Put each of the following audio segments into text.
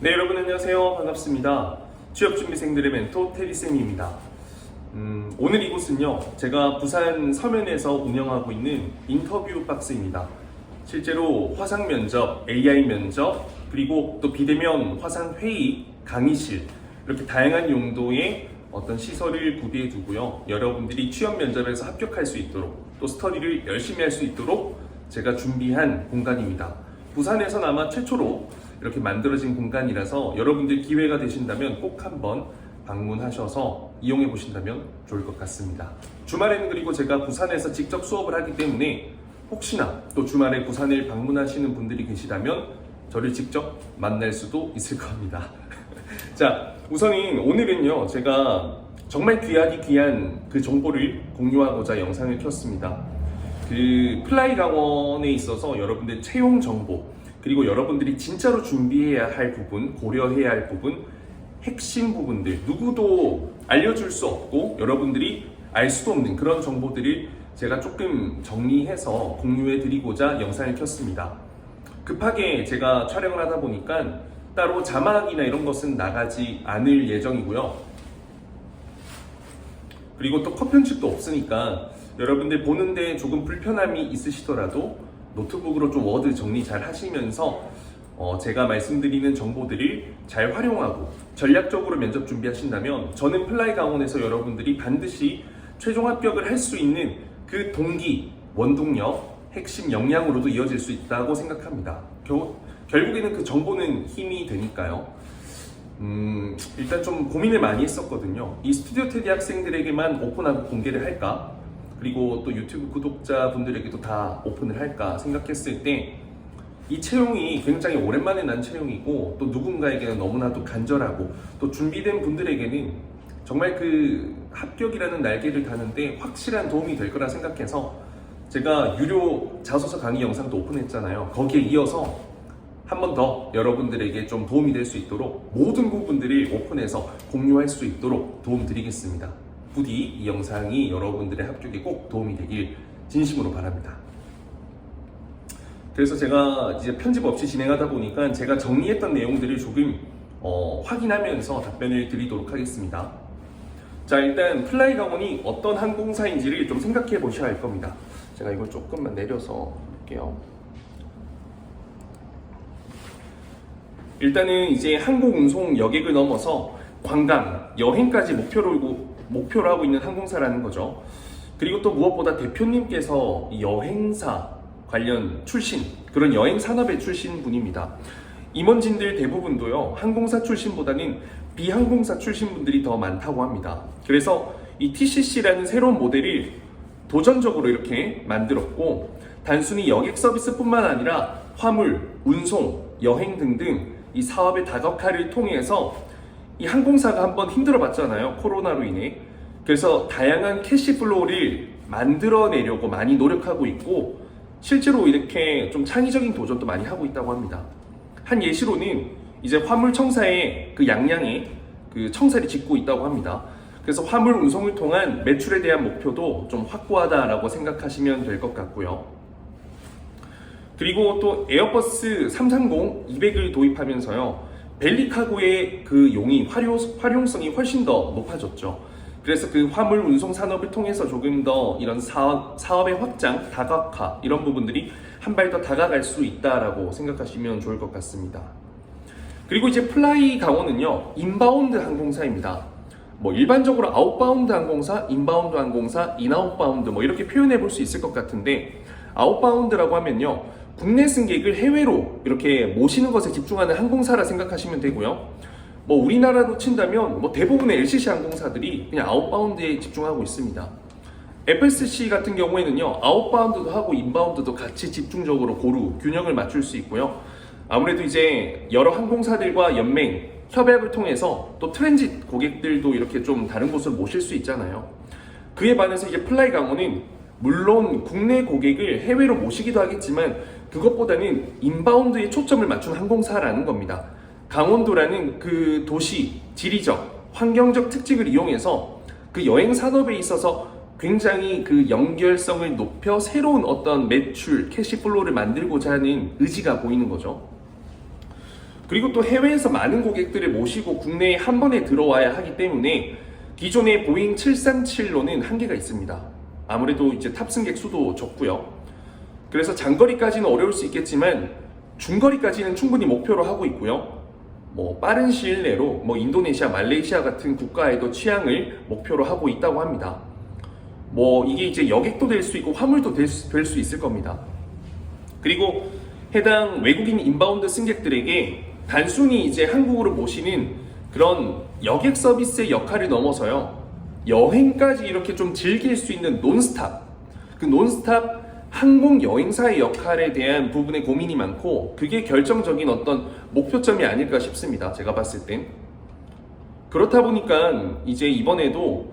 네, 여러분 안녕하세요. 반갑습니다. 취업준비생들의 멘토 테리쌤입니다. 음, 오늘 이곳은요, 제가 부산 서면에서 운영하고 있는 인터뷰 박스입니다. 실제로 화상 면접, AI 면접, 그리고 또 비대면 화상 회의, 강의실, 이렇게 다양한 용도의 어떤 시설을 구비해 두고요. 여러분들이 취업 면접에서 합격할 수 있도록 또 스터디를 열심히 할 수 있도록 제가 준비한 공간입니다. 부산에서는 아마 최초로 이렇게 만들어진 공간이라서 여러분들 기회가 되신다면 꼭 한번 방문하셔서 이용해 보신다면 좋을 것 같습니다. 주말에는 그리고 제가 부산에서 직접 수업을 하기 때문에 혹시나 또 주말에 부산을 방문하시는 분들이 계시다면 저를 직접 만날 수도 있을 겁니다. 자, 우선은 오늘은요, 제가 정말 귀하디 귀한 그 정보를 공유하고자 영상을 켰습니다. 그 플라이 강원에 있어서 여러분들 채용 정보, 그리고 여러분들이 진짜로 준비해야 할 부분, 고려해야 할 부분, 핵심 부분들, 누구도 알려줄 수 없고 여러분들이 알 수도 없는 그런 정보들을 제가 조금 정리해서 공유해 드리고자 영상을 켰습니다. 급하게 제가 촬영을 하다 보니까 따로 자막이나 이런 것은 나가지 않을 예정이고요. 그리고 또 컷 편집도 없으니까 여러분들 보는데 조금 불편함이 있으시더라도 노트북으로 좀 워드 정리 잘 하시면서 어, 제가 말씀드리는 정보들을 잘 활용하고 전략적으로 면접 준비하신다면 저는 플라이 강원에서 여러분들이 반드시 최종 합격을 할 수 있는 그 동기, 원동력, 핵심 역량으로도 이어질 수 있다고 생각합니다. 겨, 결국에는 그 정보는 힘이 되니까요. 음, 일단 좀 고민을 많이 했었거든요. 이 스튜디오 테디 학생들에게만 오픈하고 공개를 할까? 그리고 또 유튜브 구독자분들에게도 다 오픈을 할까 생각했을 때 이 채용이 굉장히 오랜만에 난 채용이고 또 누군가에게는 너무나도 간절하고 또 준비된 분들에게는 정말 그 합격이라는 날개를 다는데 확실한 도움이 될 거라 생각해서 제가 유료 자소서 강의 영상도 오픈했잖아요. 거기에 이어서 한 번 더 여러분들에게 좀 도움이 될 수 있도록 모든 부분들을 오픈해서 공유할 수 있도록 도움 드리겠습니다. 부디 이 영상이 여러분들의 합격에 꼭 도움이 되길 진심으로 바랍니다. 그래서 제가 이제 편집 없이 진행하다 보니까 제가 정리했던 내용들을 조금 어, 확인하면서 답변을 드리도록 하겠습니다. 자, 일단 플라이 강원이 어떤 항공사인지를 좀 생각해 보셔야 할 겁니다. 제가 이걸 조금만 내려서 볼게요. 일단은 이제 항공 운송 여객을 넘어서 관광, 여행까지 목표로, 목표로 하고 있는 항공사라는 거죠. 그리고 또 무엇보다 대표님께서 이 여행사 관련 출신, 그런 여행 산업의 출신 분입니다. 임원진들 대부분도요, 항공사 출신보다는 비항공사 출신 분들이 더 많다고 합니다. 그래서 이 TCC라는 새로운 모델을 도전적으로 이렇게 만들었고, 단순히 여객 서비스뿐만 아니라 화물, 운송, 여행 등등 이 사업의 다각화를 통해서 이 항공사가 한번 힘들어 봤잖아요. 코로나로 인해. 그래서 다양한 캐시플로우를 만들어내려고 많이 노력하고 있고, 실제로 이렇게 좀 창의적인 도전도 많이 하고 있다고 합니다. 한 예시로는 이제 화물 청사에 그 양양에 그 청사를 짓고 있다고 합니다. 그래서 화물 운송을 통한 매출에 대한 목표도 좀 확고하다라고 생각하시면 될 것 같고요. 그리고 또 에어버스 330 200을 도입하면서요. 벨리카고의 그 용이 활용, 활용성이 훨씬 더 높아졌죠. 그래서 그 화물 운송 산업을 통해서 조금 더 이런 사업, 사업의 확장, 다각화 이런 부분들이 한 발 더 다가갈 수 있다라고 생각하시면 좋을 것 같습니다. 그리고 이제 플라이 강원은요 인바운드 항공사입니다. 뭐 일반적으로 아웃바운드 항공사, 인바운드 항공사, 인아웃바운드 뭐 이렇게 표현해 볼 수 있을 것 같은데 아웃바운드라고 하면요 국내 승객을 해외로 이렇게 모시는 것에 집중하는 항공사라 생각하시면 되고요. 뭐 우리나라로 친다면 뭐 대부분의 LCC 항공사들이 그냥 아웃바운드에 집중하고 있습니다. FSC 같은 경우에는요 아웃바운드도 하고 인바운드도 같이 집중적으로 고루 균형을 맞출 수 있고요. 아무래도 이제 여러 항공사들과 연맹 협약을 통해서 또 트랜짓 고객들도 이렇게 좀 다른 곳으로 모실 수 있잖아요. 그에 반해서 이제 플라이 강원은 물론 국내 고객을 해외로 모시기도 하겠지만 그것보다는 인바운드에 초점을 맞춘 항공사라는 겁니다. 강원도라는 그 도시, 지리적, 환경적 특징을 이용해서 그 여행 산업에 있어서 굉장히 그 연결성을 높여 새로운 어떤 매출, 캐시플로우를 만들고자 하는 의지가 보이는 거죠. 그리고 또 해외에서 많은 고객들을 모시고 국내에 한 번에 들어와야 하기 때문에 기존의 보잉 737로는 한계가 있습니다. 아무래도 이제 탑승객 수도 적고요. 그래서 장거리까지는 어려울 수 있겠지만 중거리까지는 충분히 목표로 하고 있고요. 뭐 빠른 시일 내로 뭐 인도네시아, 말레이시아 같은 국가에도 취향을 목표로 하고 있다고 합니다. 뭐 이게 이제 여객도 될 수 있고 화물도 될수 있을 겁니다. 그리고 해당 외국인 인바운드 승객들에게 단순히 이제 한국으로 모시는 그런 여객 서비스의 역할을 넘어서요. 여행까지 이렇게 좀 즐길 수 있는 논스탑. 그 논스탑 항공 여행사의 역할에 대한 부분에 고민이 많고 그게 결정적인 어떤 목표점이 아닐까 싶습니다. 제가 봤을 땐. 그렇다 보니까 이제 이번에도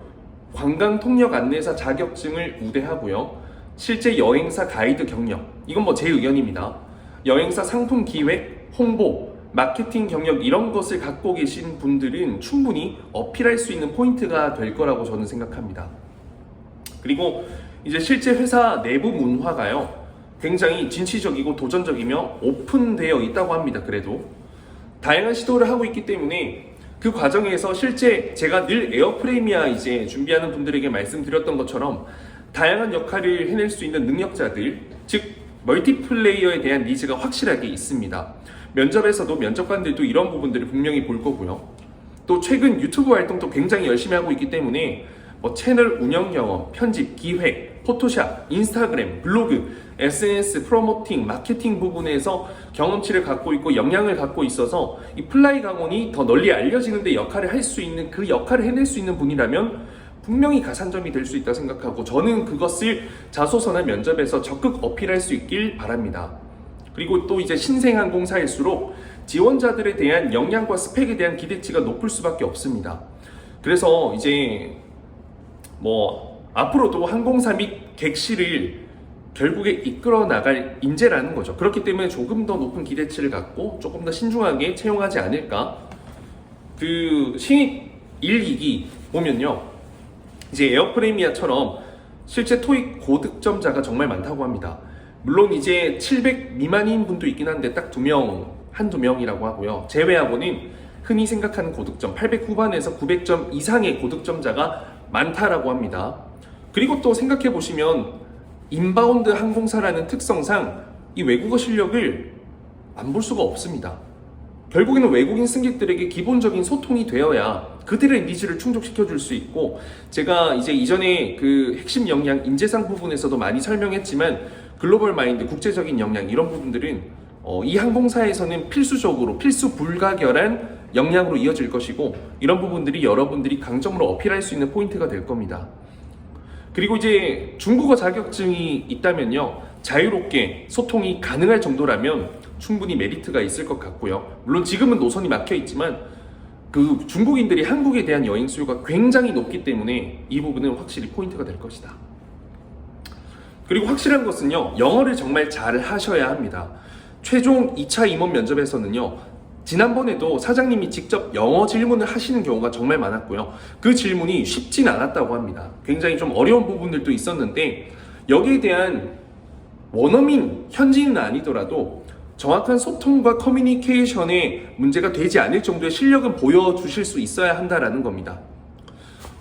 관광 통역 안내사 자격증을 우대하고요. 실제 여행사 가이드 경력. 이건 뭐 제 의견입니다. 여행사 상품 기획, 홍보, 마케팅 경력 이런 것을 갖고 계신 분들은 충분히 어필할 수 있는 포인트가 될 거라고 저는 생각합니다. 그리고 이제 실제 회사 내부 문화가요. 굉장히 진취적이고 도전적이며 오픈되어 있다고 합니다. 그래도 다양한 시도를 하고 있기 때문에 그 과정에서 실제 제가 늘 에어프레미아 이제 준비하는 분들에게 말씀드렸던 것처럼 다양한 역할을 해낼 수 있는 능력자들, 즉 멀티플레이어에 대한 니즈가 확실하게 있습니다. 면접에서도 면접관들도 이런 부분들을 분명히 볼 거고요. 또 최근 유튜브 활동도 굉장히 열심히 하고 있기 때문에 뭐 채널 운영 경험, 편집, 기획, 포토샵, 인스타그램, 블로그, SNS, 프로모팅, 마케팅 부분에서 경험치를 갖고 있고 역량을 갖고 있어서 이 플라이 강원이 더 널리 알려지는 데 역할을 할 수 있는 그 역할을 해낼 수 있는 분이라면 분명히 가산점이 될 수 있다 생각하고 저는 그것을 자소서나 면접에서 적극 어필할 수 있길 바랍니다. 그리고 또 이제 신생항 공사일수록 지원자들에 대한 역량과 스펙에 대한 기대치가 높을 수밖에 없습니다. 그래서 이제 뭐 앞으로도 항공사 및 객실을 결국에 이끌어 나갈 인재라는 거죠. 그렇기 때문에 조금 더 높은 기대치를 갖고 조금 더 신중하게 채용하지 않을까. 그 신입 1, 2기 보면요. 이제 에어프레미아처럼 실제 토익 고득점자가 정말 많다고 합니다. 물론 이제 700 미만인 분도 있긴 한데 딱 두 명, 한두 명이라고 하고요. 제외하고는 흔히 생각하는 고득점 800 후반에서 900점 이상의 고득점자가 많다라고 합니다. 그리고 또 생각해 보시면 인바운드 항공사라는 특성상 이 외국어 실력을 안 볼 수가 없습니다. 결국에는 외국인 승객들에게 기본적인 소통이 되어야 그들의 니즈를 충족시켜 줄 수 있고 제가 이제 이전에 그 핵심 역량 인재상 부분에서도 많이 설명했지만 글로벌 마인드 국제적인 역량 이런 부분들은 어, 이 항공사에서는 필수적으로 필수 불가결한 역량으로 이어질 것이고 이런 부분들이 여러분들이 강점으로 어필할 수 있는 포인트가 될 겁니다. 그리고 이제 중국어 자격증이 있다면요 자유롭게 소통이 가능할 정도라면 충분히 메리트가 있을 것 같고요. 물론 지금은 노선이 막혀 있지만 그 중국인들이 한국에 대한 여행 수요가 굉장히 높기 때문에 이 부분은 확실히 포인트가 될 것이다. 그리고 확실한 것은요, 영어를 정말 잘 하셔야 합니다. 최종 2차 임원 면접에서는요, 지난번에도 사장님이 직접 영어 질문을 하시는 경우가 정말 많았고요. 그 질문이 쉽진 않았다고 합니다. 굉장히 좀 어려운 부분들도 있었는데, 여기에 대한 원어민, 현지인은 아니더라도 정확한 소통과 커뮤니케이션에 문제가 되지 않을 정도의 실력은 보여주실 수 있어야 한다라는 겁니다.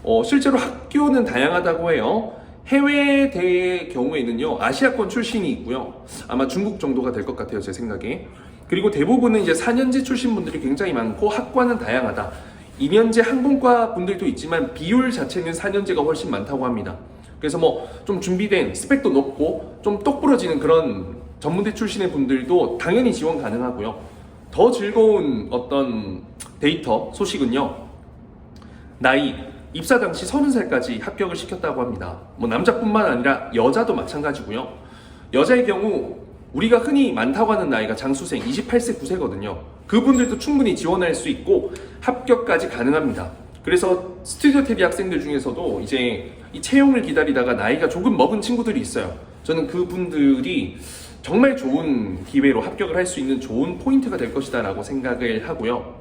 어, 실제로 학교는 다양하다고 해요. 해외대의 경우에는요, 아시아권 출신이 있고요. 아마 중국 정도가 될 것 같아요, 제 생각에. 그리고 대부분은 이제 4년제 출신 분들이 굉장히 많고, 학과는 다양하다. 2년제 항공과 분들도 있지만, 비율 자체는 4년제가 훨씬 많다고 합니다. 그래서 뭐, 좀 준비된 스펙도 높고, 좀 똑부러지는 그런 전문대 출신의 분들도 당연히 지원 가능하고요. 더 즐거운 어떤 데이터, 소식은요, 나이, 입사 당시 30살까지 합격을 시켰다고 합니다. 뭐 남자뿐만 아니라 여자도 마찬가지고요. 여자의 경우 우리가 흔히 많다고 하는 나이가 장수생 28세 9세거든요. 그분들도 충분히 지원할 수 있고 합격까지 가능합니다. 그래서 스튜디오 테디 학생들 중에서도 이제 이 채용을 기다리다가 나이가 조금 먹은 친구들이 있어요. 저는 그분들이 정말 좋은 기회로 합격을 할 수 있는 좋은 포인트가 될 것이다라고 생각을 하고요.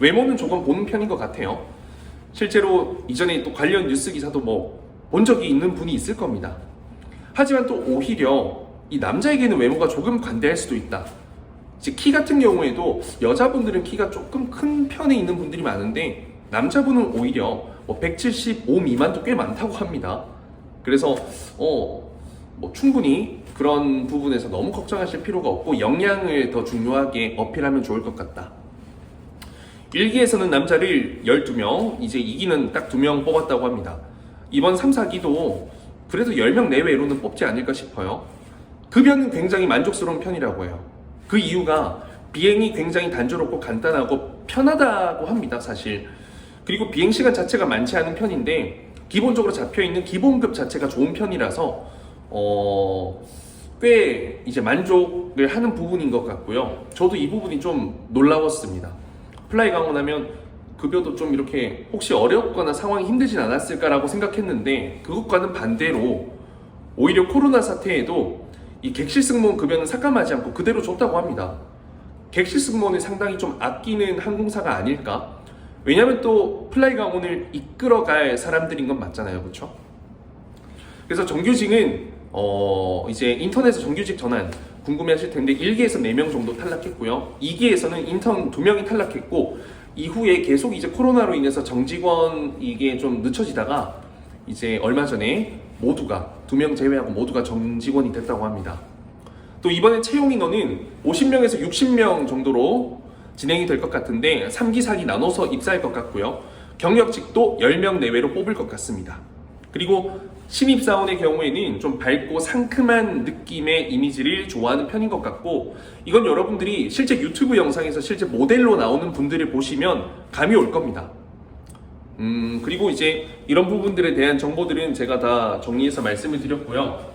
외모는 조금 보는 편인 것 같아요. 실제로 이전에 또 관련 뉴스 기사도 뭐 본 적이 있는 분이 있을 겁니다. 하지만 또 오히려 이 남자에게는 외모가 조금 관대할 수도 있다. 이제 키 같은 경우에도 여자분들은 키가 조금 큰 편에 있는 분들이 많은데 남자분은 오히려 뭐 175 미만도 꽤 많다고 합니다. 그래서 어, 뭐 충분히 그런 부분에서 너무 걱정하실 필요가 없고 영양을 더 중요하게 어필하면 좋을 것 같다. 일기에서는 남자를 12명, 이제 2기는 딱 2명 뽑았다고 합니다. 이번 3, 4기도 그래도 10명 내외로는 뽑지 않을까 싶어요. 급여는 굉장히 만족스러운 편이라고 해요. 그 이유가 비행이 굉장히 단조롭고 간단하고 편하다고 합니다, 사실. 그리고 비행 시간 자체가 많지 않은 편인데 기본적으로 잡혀 있는 기본급 자체가 좋은 편이라서 어, 꽤 이제 만족을 하는 부분인 것 같고요. 저도 이 부분이 좀 놀라웠습니다. 플라이 강원하면 급여도 좀 이렇게 혹시 어렵거나 상황이 힘들진 않았을까라고 생각했는데 그것과는 반대로 오히려 코로나 사태에도 이 객실 승무원 급여는 삭감하지 않고 그대로 줬다고 합니다. 객실 승무원을 상당히 좀 아끼는 항공사가 아닐까? 왜냐면 또 플라이 강원을 이끌어갈 사람들인 건 맞잖아요, 그렇죠? 그래서 정규직은 어 이제 인턴에서 정규직 전환 궁금해하실 텐데 1기에서 4명 정도 탈락했고요. 2기에서는 인턴 2명이 탈락했고 이후에 계속 이제 코로나로 인해서 정직원 이게 좀 늦춰지다가 이제 얼마 전에 모두가 2명 제외하고 모두가 정직원이 됐다고 합니다. 또 이번에 채용 인원은 50명에서 60명 정도로 진행이 될 것 같은데 3기, 4기 나눠서 입사할 것 같고요. 경력직도 10명 내외로 뽑을 것 같습니다. 그리고 신입사원의 경우에는 좀 밝고 상큼한 느낌의 이미지를 좋아하는 편인 것 같고 이건 여러분들이 실제 유튜브 영상에서 실제 모델로 나오는 분들을 보시면 감이 올 겁니다. 음, 그리고 이제 이런 부분들에 대한 정보들은 제가 다 정리해서 말씀을 드렸고요.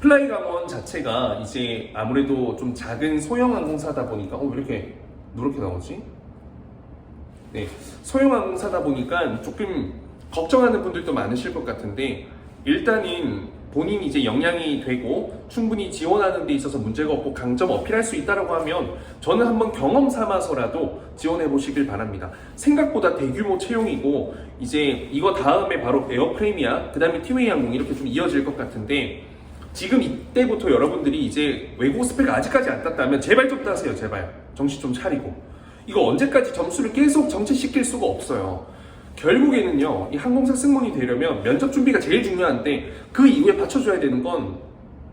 플라이 강원 자체가 이제 아무래도 좀 작은 소형 항공사다 보니까 어, 왜 이렇게 누렇게 나오지? 네, 소형 항공사다 보니까 조금 걱정하는 분들도 많으실 것 같은데 일단은 본인이 이제 역량이 되고 충분히 지원하는 데 있어서 문제가 없고 강점 어필할 수 있다라고 하면 저는 한번 경험 삼아서라도 지원해 보시길 바랍니다. 생각보다 대규모 채용이고 이제 이거 다음에 바로 에어프레임이야 그 다음에 티웨이 항공 이렇게 좀 이어질 것 같은데 지금 이때부터 여러분들이 이제 외국 스펙 아직까지 안 땄다면 제발 좀 따세요 제발 정신 좀 차리고 이거 언제까지 점수를 계속 정체시킬 수가 없어요. 결국에는요, 이 항공사 승무원이 되려면 면접 준비가 제일 중요한데 그 이후에 받쳐줘야 되는 건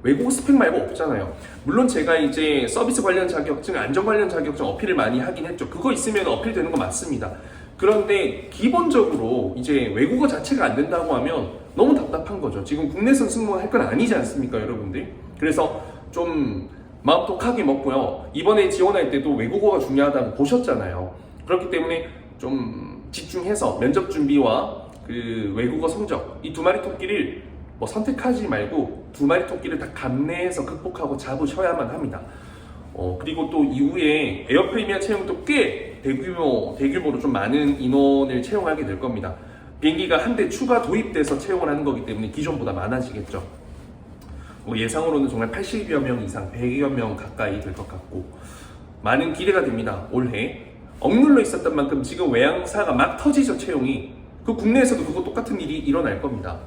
외국어 스펙 말고 없잖아요. 물론 제가 이제 서비스 관련 자격증, 안전 관련 자격증 어필을 많이 하긴 했죠. 그거 있으면 어필되는 거 맞습니다. 그런데 기본적으로 이제 외국어 자체가 안 된다고 하면 너무 답답한 거죠. 지금 국내선 승무원 할 건 아니지 않습니까, 여러분들? 그래서 좀 마음 독하게 먹고요. 이번에 지원할 때도 외국어가 중요하다고 보셨잖아요. 그렇기 때문에 좀 집중해서 면접 준비와 그 외국어 성적 이 두 마리 토끼를 뭐 선택하지 말고 두 마리 토끼를 다 감내해서 극복하고 잡으셔야만 합니다. 어, 그리고 또 이후에 에어 프리미아 채용도 꽤 대규모, 대규모로 좀 많은 인원을 채용하게 될 겁니다. 비행기가 한 대 추가 도입돼서 채용을 하는 거기 때문에 기존보다 많아지겠죠. 뭐 예상으로는 정말 80여 명 이상, 100여 명 가까이 될 것 같고 많은 기대가 됩니다. 올해 억눌러 있었던 만큼 지금 외항사가 막 터지죠 채용이. 그 국내에서도 그거 똑같은 일이 일어날 겁니다.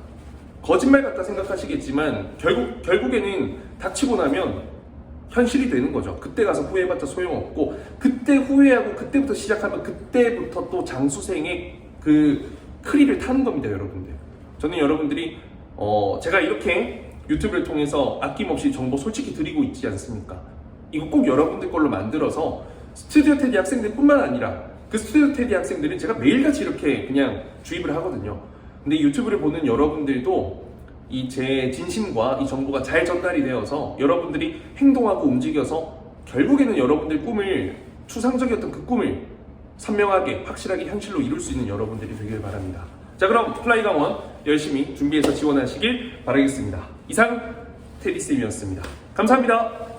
거짓말 같다 생각하시겠지만 결국 결국에는 닥치고 나면 현실이 되는 거죠. 그때 가서 후회해봤자 소용없고 그때 후회하고 그때부터 시작하면 그때부터 또 장수생의 그 크리를 타는 겁니다, 여러분들. 저는 여러분들이 어 제가 이렇게 유튜브를 통해서 아낌없이 정보 솔직히 드리고 있지 않습니까? 이거 꼭 여러분들 걸로 만들어서 스튜디오 테디 학생들뿐만 아니라 그 스튜디오 테디 학생들은 제가 매일같이 이렇게 그냥 주입을 하거든요. 근데 유튜브를 보는 여러분들도 이 제 진심과 이 정보가 잘 전달이 되어서 여러분들이 행동하고 움직여서 결국에는 여러분들 꿈을 추상적이었던 그 꿈을 선명하게 확실하게 현실로 이룰 수 있는 여러분들이 되길 바랍니다. 자 그럼 플라이 강원 열심히 준비해서 지원하시길 바라겠습니다. 이상 테디쌤이었습니다. 감사합니다.